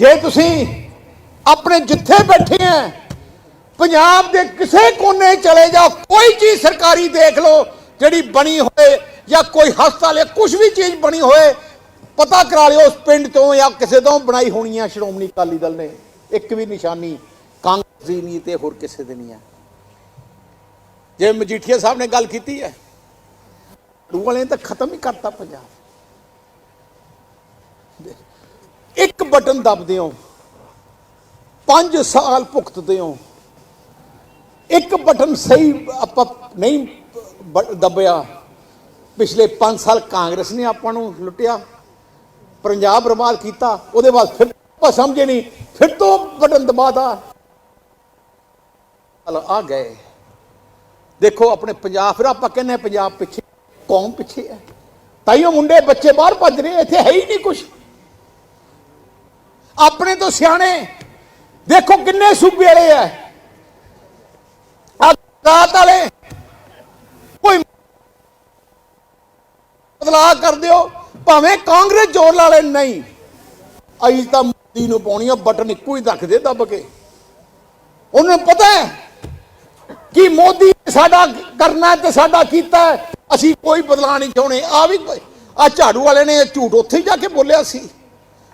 ਜੇ ਤੁਸੀਂ ਆਪਣੇ ਜਿੱਥੇ ਬੈਠੇ ਆ, ਪੰਜਾਬ ਦੇ ਕਿਸੇ ਕੋਨੇ ਚਲੇ ਜਾ ਕੋਈ ਚੀਜ਼ ਸਰਕਾਰੀ ਦੇਖ ਲਓ, ਜਿਹੜੀ ਬਣੀ ਹੋਏ ਜਾਂ ਕੋਈ ਹਸਪਤਾਲ ਜਾਂ ਕੁਝ ਵੀ ਚੀਜ਼ ਬਣੀ ਹੋਏ ਪਤਾ ਕਰਾ ਲਿਓ ਉਸ ਪਿੰਡ ਤੋਂ ਜਾਂ ਕਿਸੇ ਤੋਂ ਬਣਾਈ ਹੋਣੀ ਆ ਸ਼੍ਰੋਮਣੀ ਅਕਾਲੀ ਦਲ ਨੇ। ਇੱਕ ਵੀ ਨਿਸ਼ਾਨੀ ਕਾਂਗਰਸ ਦੀ ਨਹੀਂ ਤੇ ਹੋਰ ਕਿਸੇ ਦੀ ਨਹੀਂ ਹੈ ਜੇ ਮਜੀਠੀਆ ਸਾਹਿਬ ਨੇ ਗੱਲ ਕੀਤੀ ਹੈ ਰੂ ਵਾਲੇ ਤਾਂ ਖਤਮ ਹੀ ਕਰਤਾ ਪੰਜਾਬ। ਇੱਕ ਬਟਨ ਦਬਦੇ ਹੋ 5 ਸਾਲ ਭੁਗਤਦੇ ਹੋ ਇੱਕ ਬਟਨ ਸਹੀ ਆਪਾਂ ਨਹੀਂ ਬ- ਦਬਿਆ। ਪਿਛਲੇ 5 ਸਾਲ ਕਾਂਗਰਸ ਨੇ ਆਪਾਂ ਨੂੰ ਲੁੱਟਿਆ, ਪੰਜਾਬ ਬਰਬਾਦ ਕੀਤਾ, ਉਹਦੇ ਬਾਅਦ ਫਿਰ ਆਪਾਂ ਸਮਝੇ ਨਹੀਂ, ਫਿਰ ਤੋਂ ਬਟਨ ਦਬਾਦਾ ਹਲ ਆ ਗਏ। ਦੇਖੋ ਆਪਣੇ ਪੰਜਾਬ, ਫਿਰ ਆਪਾਂ ਕਹਿੰਦੇ ਪੰਜਾਬ ਪਿੱਛੇ, ਕੌਮ ਪਿੱਛੇ ਹੈ। ਤਾਈਓ ਮੁੰਡੇ ਬੱਚੇ ਬਾਹਰ ਭੱਜ ਰਹੇ ਇੱਥੇ ਹੈ ਹੀ ਨਹੀਂ ਕੁਝ ਆਪਣੇ ਤੋਂ ਸਿਆਣੇ। ਦੇਖੋ ਕਿੰਨੇ ਸੂਬੇ ਵਾਲੇ ਆ ਆ ਰਾਤ ਵਾਲੇ ਕੋਈ ਬਦਲਾਅ ਕਰ ਦਿਓ, ਭਾਵੇਂ ਕਾਂਗਰਸ ਜ਼ੋਰ ਲਾ ਨਹੀਂ। ਅਈ ਤਾਂ ਮੋਦੀ ਨੂੰ ਪਾਉਣੀ ਆ, ਬਟਨ ਇੱਕੋ ਹੀ ਰੱਖਦੇ ਦੱਬ ਕੇ। ਉਹਨੂੰ ਪਤਾ ਹੈ ਕਿ ਮੋਦੀ ਸਾਡਾ ਕਰਨਾ ਤੇ ਸਾਡਾ ਕੀਤਾ ਅਸੀਂ ਕੋਈ ਬਦਲਾਅ ਨਹੀਂ ਚਾਹੁੰਦੇ। ਆ ਵੀ ਆ ਝਾੜੂ ਵਾਲੇ ਨੇ ਝੂਠ ਉੱਥੇ ਜਾ ਕੇ ਬੋਲਿਆ ਸੀ।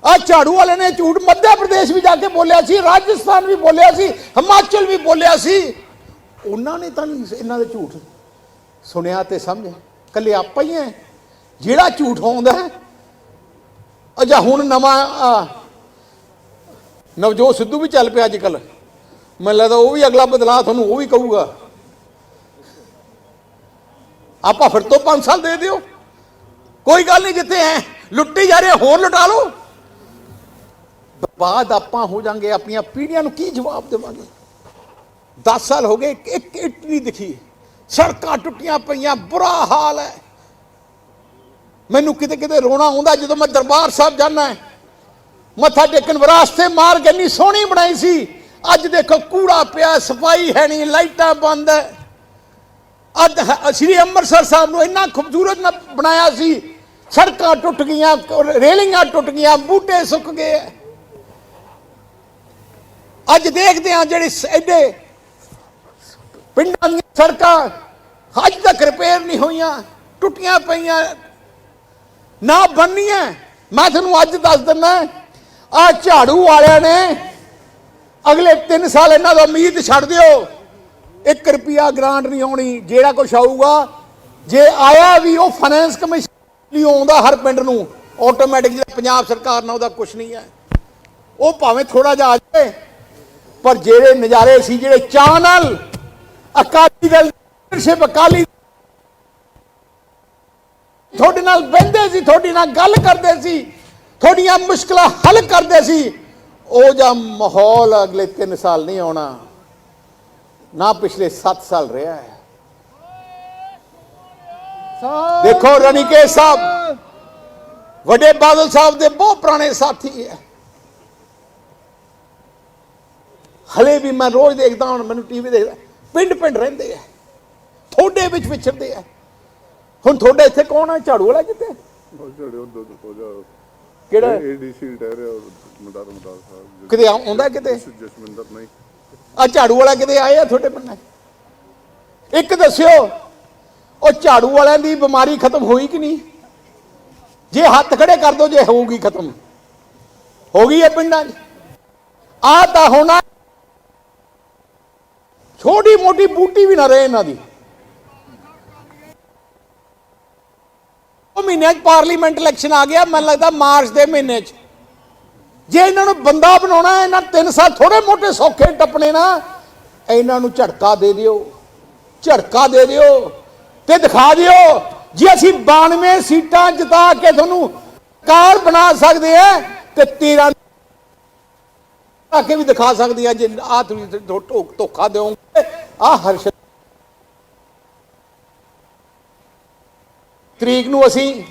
ਆ ਝਾੜੂ ਵਾਲੇ ਨੇ ਝੂਠ ਮੱਧ ਪ੍ਰਦੇਸ਼ ਵੀ ਜਾ ਕੇ ਬੋਲਿਆ ਸੀ, ਰਾਜਸਥਾਨ ਵੀ ਬੋਲਿਆ ਸੀ, ਹਿਮਾਚਲ ਵੀ ਬੋਲਿਆ ਸੀ। ਉਹਨਾਂ ਨੇ ਤਾਂ ਇਹਨਾਂ ਦੇ ਝੂਠ ਸੁਣਿਆ ਤੇ ਸਮਝਿਆ। ਕੱਲੇ ਆਪਾਂ ਹੀ ਹੈ ਜਿਹੜਾ ਝੂਠ ਆਉਂਦਾ ਹੈ ਅਜਾ ਹੁਣ ਨਵਾਂ ਨਵਜੋਤ ਸਿੱਧੂ ਵੀ ਚੱਲ ਪਿਆ ਅੱਜ ਕੱਲ ਮੈਨੂੰ ਲੱਗਦਾ ਉਹ ਵੀ ਅਗਲਾ ਬਦਲਾਅ ਤੁਹਾਨੂੰ ਉਹ ਵੀ ਕਹੂਗਾ। ਆਪਾਂ ਫਿਰ ਤੋਂ 5 ਸਾਲ ਦੇ ਦਿਓ। ਕੋਈ ਗੱਲ ਨਹੀਂ, ਜਿੱਥੇ ਹੈ ਲੁੱਟੀ ਜਾ ਰਹੇ ਹੋਰ ਲੁਟਾ ਲਓ। ਬਾਅਦ ਆਪਾਂ ਹੋ ਜਾਾਂਗੇ, ਆਪਣੀਆਂ ਪੀੜ੍ਹੀਆਂ ਨੂੰ ਕੀ ਜਵਾਬ ਦੇਵਾਂਗੇ? 10 ਸਾਲ ਹੋ ਗਏ, ਇੱਕ- ਇੱਟ ਨਹੀਂ ਦਿਖੀ। ਸੜਕਾਂ ਟੁੱਟੀਆਂ ਪਈਆਂ, ਬੁਰਾ ਹਾਲ ਹੈ। ਮੈਨੂੰ ਕਿਤੇ ਕਿਤੇ ਰੋਣਾ ਆਉਂਦਾ ਜਦੋਂ ਮੈਂ ਦਰਬਾਰ ਸਾਹਿਬ ਜਾਣਾ ਮੱਥਾ ਟੇਕਣ ਵਿਰਾਸਤੇ ਮਾਰ ਇੰਨੀ ਸੋਹਣੀ ਬਣਾਈ ਸੀ। ਅੱਜ ਦੇਖੋ, ਕੂੜਾ ਪਿਆ, ਸਫ਼ਾਈ ਹੈ ਨਹੀਂ, ਲਾਈਟਾਂ ਬੰਦ ਹੈ। ਅੱਜ ਸ੍ਰੀ ਅੰਮ੍ਰਿਤਸਰ ਸਾਹਿਬ ਨੂੰ ਇੰਨਾ ਖੂਬਸੂਰਤ ਨਾ ਬਣਾਇਆ ਸੀ। ਸੜਕਾਂ ਟੁੱਟ ਗਈਆਂ, ਰੇਲਿੰਗਾਂ ਟੁੱਟ ਗਈਆਂ, ਬੂਟੇ ਸੁੱਕ ਗਏ ਅੱਜ ਦੇਖਦੇ ਹਾਂ ਜਿਹੜੇ ਐਡੇ ਪਿੰਡਾਂ ਦੀਆਂ ਸੜਕਾਂ ਅੱਜ ਤੱਕ ਰਿਪੇਅਰ ਨਹੀਂ ਹੋਈਆਂ, ਟੁੱਟੀਆਂ ਪਈਆਂ, ਨਾ ਬੰਨੀਆਂ ਮੈਂ ਤੁਹਾਨੂੰ ਅੱਜ ਦੱਸ ਦਿੰਦਾ, ਆ ਝਾੜੂ ਵਾਲਿਆਂ ਨੇ ਅਗਲੇ 3 ਸਾਲ ਇਹਨਾਂ ਦਾ ਉਮੀਦ ਛੱਡ ਦਿਓ। 1 ਰੁਪਿਆ ਗ੍ਰਾਂਟ ਨਹੀਂ ਆਉਣੀ, ਜਿਹੜਾ ਕੁਛ ਆਊਗਾ, ਜੇ ਆਇਆ ਵੀ ਉਹ ਫਾਈਨੈਂਸ ਕਮਿਸ਼ਨ ਨਹੀਂ ਆਉਂਦਾ ਹਰ ਪਿੰਡ ਨੂੰ ਆਟੋਮੈਟਿਕ ਪੰਜਾਬ ਸਰਕਾਰ ਨਾਲ ਉਹਦਾ ਕੁਝ ਨਹੀਂ ਹੈ। ਉਹ ਭਾਵੇਂ ਥੋੜਾ ਜਿਹਾ ਆ ਜਾਵੇ ਪਰ ਜਿਹੜੇ ਨਜ਼ਾਰੇ ਸੀ ਜਿਹੜੇ ਚਾਹ ਨਾਲ ਅਕਾਲੀ ਦਲ ਲੀਡਰਸ਼ਿਪ ਅਕਾਲੀ ਤੁਹਾਡੇ ਨਾਲ ਬਹਿੰਦੇ ਸੀ, ਤੁਹਾਡੇ ਨਾਲ ਗੱਲ ਕਰਦੇ ਸੀ, ਤੁਹਾਡੀਆਂ ਮੁਸ਼ਕਲਾਂ ਹੱਲ ਕਰਦੇ ਸੀ, ਉਹ ਜਾਂ ਮਾਹੌਲ ਅਗਲੇ 3 ਸਾਲ ਨਹੀਂ ਆਉਣਾ। ਨਾ ਪਿਛਲੇ 7 ਸਾਲ ਰਿਹਾ ਹੈ। ਦੇਖੋ ਰਣੀਕੇ ਸਾਹਿਬ, ਵੱਡੇ ਬਾਦਲ ਸਾਹਿਬ ਦੇ ਬਹੁਤ ਪੁਰਾਣੇ ਸਾਥੀ ਹੈ। ਹਲੇ ਵੀ ਮੈਂ ਰੋਜ਼ ਦੇਖਦਾ ਹੁਣ ਮੈਨੂੰ ਟੀਵੀ ਦੇਖਦਾ ਪਿੰਡ ਪਿੰਡ ਰਹਿੰਦੇ ਆ ਥੋੜੇ ਵਿੱਚ ਵਿਚਰਦੇ ਆ। ਹੁਣ ਤੁਹਾਡੇ ਇੱਥੇ ਕੌਣ ਹੈ ਝਾੜੂ ਵਾਲਾ ਜਾ ਕਿਹੜਾ? ਏਡੀਸੀ ਰਿਟਾਇਰ ਹੈ ਮਦਾਰ ਮਦਾਰ ਸਾਹਿਬ ਕਿਤੇ ਆਉ- ਆਉਂਦਾ ਕਿਤੇ? ਨਹੀਂ। ਆ ਝਾੜੂ ਵਾਲਾ ਕਿਤੇ ਆਏ ਆ ਤੁਹਾਡੇ ਪਿੰਡ? ਇੱਕ ਦੱਸਿਓ ਉਹ ਝਾੜੂ ਵਾਲਿਆਂ ਦੀ ਬਿਮਾਰੀ ਖਤਮ ਹੋਈ ਕਿ ਨਹੀਂ? ਜੇ ਹੱਥ ਖੜੇ ਕਰ ਦੋ ਜੇ ਹੋਊਗੀ ਖਤਮ। ਹੋ ਗਈ ਹੈ ਪਿੰਡਾਂ 'ਚ। ਆ ਤਾਂ ਹੋਣਾ ਮੋਟੀ ਬੂਟੀ ਵੀ ਨਾ ਰਹੇ ਇਹਨਾਂ ਦੀ। ਉਹ ਮਹੀਨੇ 'ਚ ਪਾਰਲੀਮੈਂਟ ਇਲੈਕਸ਼ਨ ਆ ਗਿਆ, ਮੈਨੂੰ ਲੱਗਦਾ ਮਾਰਚ ਦੇ ਮਹੀਨੇ 'ਚ। ਜੇ ਇਹਨਾਂ ਨੂੰ ਬੰਦਾ ਬਣਾਉਣਾ, ਇਹਨਾਂ ਤਿੰਨ ਸਾਲ ਥੋੜੇ ਮੋਟੇ ਸੌਖੇ ਟੱਪਣੇ ਨਾ, ਇਹਨਾਂ ਨੂੰ ਝਟਕਾ ਦੇ ਦਿਓ, ਝੜਕਾ ਦੇ ਦਿਓ ਤੇ ਦਿਖਾ ਦਿਓ ਜੇ ਅਸੀਂ 92 ਸੀਟਾਂ ਜਿਤਾ ਕੇ ਤੁਹਾਨੂੰ ਕਾਰ ਬਣਾ ਸਕਦੇ ਆ ਤੇ 13 ਆ ਕੇ ਵੀ ਦਿਖਾ ਸਕਦੇ ਆ, ਜੇ ਆ ਤੁਸੀਂ ਧੋਖਾ ਦਿਓਗੇ। ਆ ਹਰਸ਼ ਤਰੀਕ ਨੂੰ ਅਸੀਂ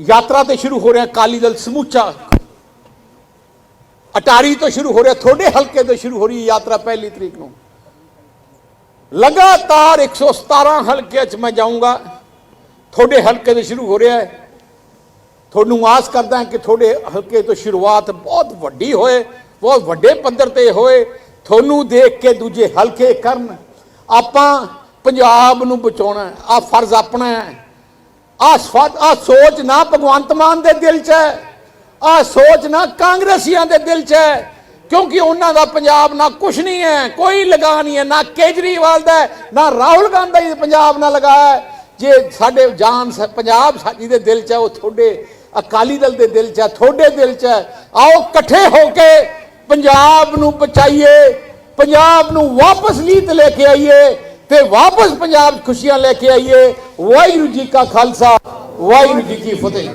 ਯਾਤਰਾ ਤੇ ਸ਼ੁਰੂ ਹੋ ਰਿਹਾ ਅਕਾਲੀ ਦਲ ਸਮੂਚਾ। ਅਟਾਰੀ ਤੋਂ ਸ਼ੁਰੂ ਹੋ ਰਿਹਾ, ਤੁਹਾਡੇ ਹਲਕੇ ਤੋਂ ਸ਼ੁਰੂ ਹੋ ਰਹੀ ਯਾਤਰਾ ਪਹਿਲੀ ਤਰੀਕ ਨੂੰ। ਲਗਾਤਾਰ 117 ਹਲਕੇ ਚ ਮੈਂ ਜਾਊਂਗਾ। ਤੁਹਾਡੇ ਹਲਕੇ ਤੋਂ ਸ਼ੁਰੂ ਹੋ ਰਿਹਾ ਹੈ। ਤੁਹਾਨੂੰ ਆਸ ਕਰਦਾ ਕਿ ਤੁਹਾਡੇ ਹਲਕੇ ਤੋਂ ਸ਼ੁਰੂਆਤ ਬਹੁਤ ਵੱਡੀ ਹੋਏ, ਬਹੁਤ ਵੱਡੇ ਪੱਧਰ ਤੇ ਹੋਏ। ਤੁਹਾਨੂੰ ਦੇਖ ਕੇ ਦੂਜੇ ਹਲਕੇ ਕਰਨ ਆਪਾਂ ਪੰਜਾਬ ਨੂੰ ਬਚਾਉਣਾ ਆ ਫਰਜ਼ ਆਪਣਾ ਹੈ ਆ ਆ ਸੋਚ ਨਾ ਭਗਵੰਤ ਮਾਨ ਦੇ ਦਿਲ 'ਚ ਹੈ ਆ ਸੋਚ ਨਾ ਕਾਂਗਰਸੀਆਂ ਦੇ ਦਿਲ 'ਚ ਹੈ, ਕਿਉਂਕਿ ਉਹਨਾਂ ਦਾ ਪੰਜਾਬ ਨਾਲ ਕੁਝ ਨਹੀਂ ਹੈ, ਕੋਈ ਲਗਾ ਨਹੀਂ ਹੈ, ਨਾ ਕੇਜਰੀਵਾਲ ਦਾ ਨਾ ਰਾਹੁਲ ਗਾਂਧੀ ਦੇ ਪੰਜਾਬ ਨਾਲ ਲਗਾਇਆ ਹੈ। ਜੇ ਸਾਡੇ ਜਾਨ ਪੰਜਾਬ ਸਾਡੀ ਦੇ ਦਿਲ 'ਚ ਉਹ ਤੁਹਾਡੇ ਅਕਾਲੀ ਦਲ ਦੇ ਦਿਲ 'ਚ ਹੈ, ਤੁਹਾਡੇ ਦਿਲ 'ਚ ਹੈ, ਆਓ ਇਕੱਠੇ ਹੋ ਕੇ ਪੰਜਾਬ ਨੂੰ ਬਚਾਈਏ, ਪੰਜਾਬ ਨੂੰ ਵਾਪਸ ਲੀਤ ਲੈ ਕੇ ਆਈਏ ਤੇ ਵਾਪਸ ਪੰਜਾਬ ਖੁਸ਼ੀਆਂ ਲੈ ਕੇ ਆਈਏ। ਵਾਹਿਗੁਰੂ ਜੀ ਕਾ ਖਾਲਸਾ, ਵਾਹਿਗੁਰੂ ਜੀ ਕੀ ਫਤਿਹ।